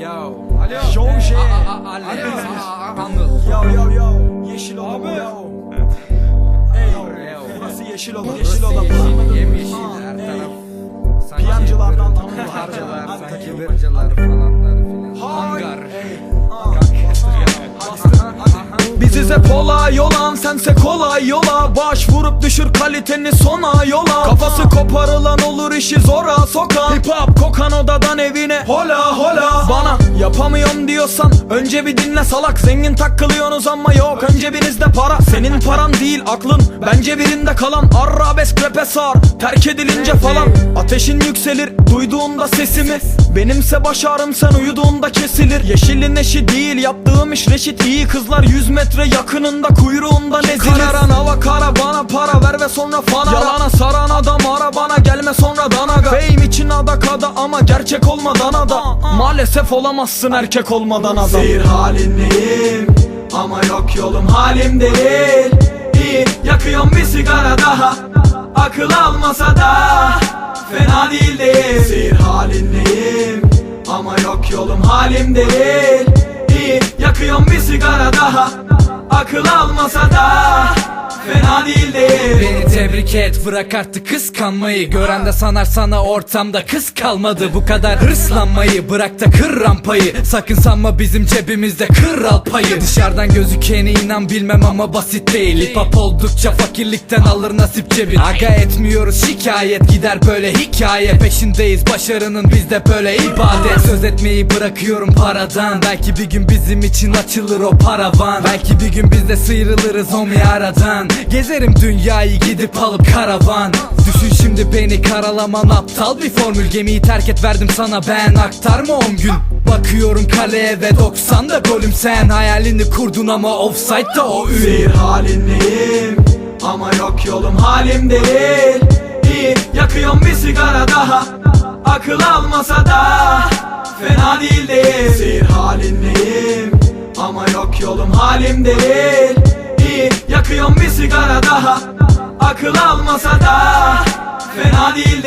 Yo. Alo. Show şey. Aa, aa, Alo. Anıl. Yo yo yo. Yeşil oda bu Abi. yo. Ey Yo. burası yeşil oda. Burası Yeşil oda bu. yeşil, her Ey. taraf. Sanki Piyancılardan böyle tam Harcalar, sanki bacalar falanlar filan. Hangar. Ey. Aa, bastır. Biziz hep olay olan sense kolay yola Başvurup düşür kaliteni sona yola Kafası koparılan olur işi zora sokan Hip hop kokan odadan evine hola hola yapamıyorum diyorsan önce bir dinle salak. Zengin takılıyorsunuz ama yok. Önce birinizde para. Senin paran değil aklın. Bence birinde kalan. Arabesk rap'e sar. Terk edilince falan. Ateşin yükselir duyduğunda sesimi Benimse başarım sen uyuduğunda kesilir. Yeşilin eşi değil yaptığım iş reşit. İyi Kızlar 100 metre yakınında kuyruğunda nezilir Kararan hava kara bana para ver ve sonra fana Yalana saran adam ara bana gelme sonra danaga Fame için adakada ama gerçek olmadan ada. Maalesef olamazsın erkek olmadan adam Seyir halindeyim ama yok yolum halim değil. İyi yakıyorum bir sigara daha. Akıl almasa da fena değil değil. Seyir halindeyim. Ama yok yolum halim değil. İyi yakıyorum bir sigara daha. Akıl almasa da Beni tebrik et bırak artık kıskanmayı. Gören de sanar sana ortamda kız kalmadı. Bu kadar hırslanmayı bırak da kır rampayı. Sakın sanma bizim cebimizde kral payı Dışarıdan gözükene inan bilmem ama basit değil. Hip hop oldukça fakirlikten alır nasip cebin Aga etmiyoruz şikayet. Gider böyle hikaye. Peşindeyiz. Başarının bizde böyle ibadet. Söz etmeyi bırakıyorum paradan. Belki bir gün bizim için açılır o paravan. Belki bir gün biz de sıyrılırız o aradan Gezerim dünyayı gidip alıp karavan. Düşün şimdi beni karalaman aptal bir formül. Gemiyi terk et verdim sana ben. Aktarma 10 gün. Bakıyorum kaleye ve 90 da golüm sen. Hayalini kurdun ama offside'da o ün Seyir halindeyim ama yok yolum halim değil. İyi yakıyorum bir sigara daha. Akıl almasa da fena değil değil. Seyir halindeyim ama yok yolum halim değil. İyi yakıyorum bir sigara daha Akıl almasa da fena değil